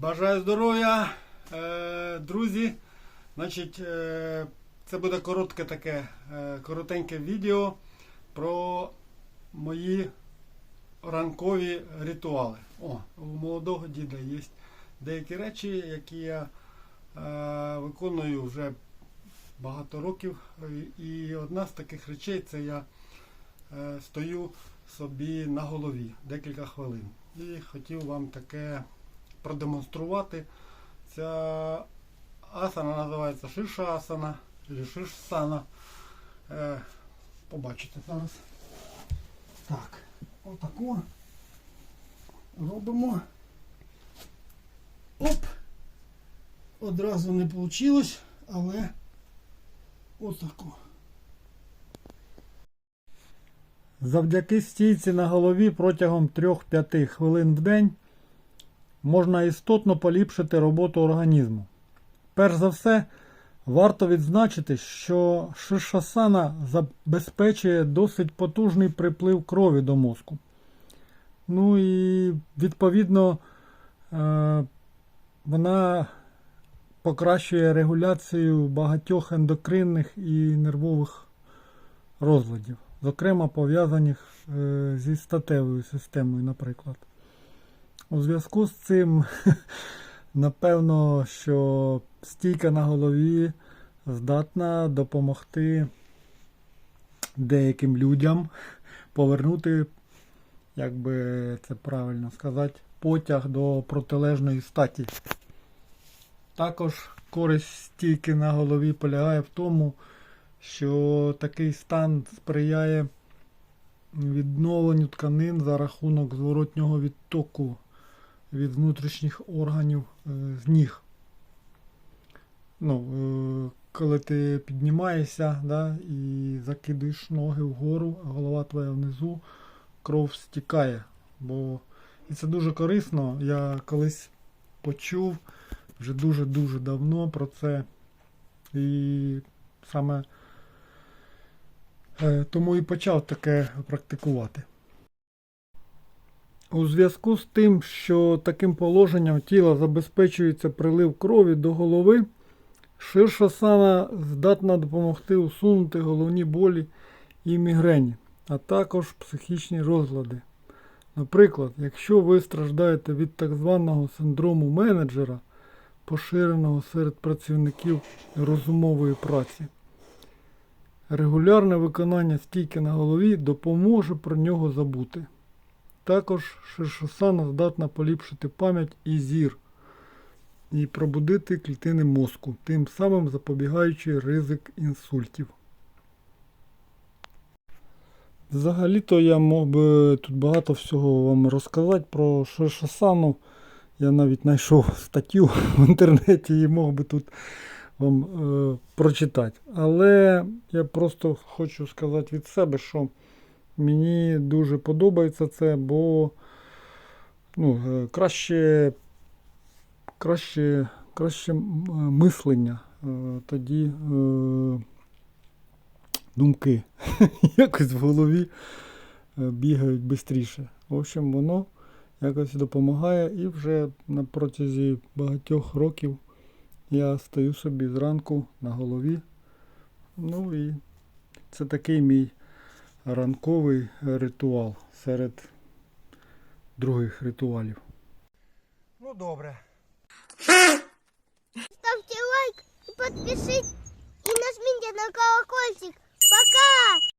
Бажаю здоров'я, е, друзі. Значить, е, це буде коротке таке, е, коротеньке відео про мої ранкові ритуали. О, у молодого діда є деякі речі, які я виконую вже багато років. І одна з таких речей це я стою собі на голові декілька хвилин. І хотів вам таке продемонструвати. Ця асана називається шиша асана, чи шишсана. Е, побачите зараз. Так, отаку робимо. Оп! Одразу не вийшло, але отаку. Завдяки стійці на голові протягом 3-5 хвилин в день можна істотно поліпшити роботу організму. Перш за все, варто відзначити, що шишасана забезпечує досить потужний приплив крові до мозку. Ну і відповідно е, вона покращує регуляцію багатьох ендокринних і нервових розладів, зокрема пов'язаних е, зі статевою системою, наприклад. У зв'язку з цим, напевно, що стійка на голові здатна допомогти деяким людям повернути, як би це правильно сказати, потяг до протилежної статі. Також користь стійки на голові полягає в тому, що такий стан сприяє відновленню тканин за рахунок зворотнього відтоку від внутрішніх органів е, ніг. Ну, е, коли ти піднімаєшся да, і закидуєш ноги вгору, а голова твоя внизу, кров стікає. Бо... І це дуже корисно. Я колись почув вже дуже-дуже давно про це. І саме е, тому і почав таке практикувати. У зв'язку з тим, що таким положенням тіла забезпечується прилив крові до голови, ширшасана здатна допомогти усунути головні болі і мігрені, а також психічні розлади. Наприклад, якщо ви страждаєте від так званого синдрому менеджера, поширеного серед працівників розумової праці, регулярне виконання стійки на голові допоможе про нього забути. Також ширшосана здатна поліпшити пам'ять і зір і пробудити клітини мозку, тим самим запобігаючи ризик інсультів. Взагалі-то я мог би тут багато всього вам розказати про ширшосану. Я навіть знайшов статтю в інтернеті і мог би тут вам е, прочитати. Але я просто хочу сказати від себе, що Мені дуже подобається це, бо ну, е, краще, краще, краще мислення. Е, Тоді е, думки якось в голові е, бігають швидше. В общем, воно якось допомагає і вже на протязі багатьох років я стою собі зранку на голові. Ну і це такий мій ранковий ритуал серед других ритуалів. Ну добре.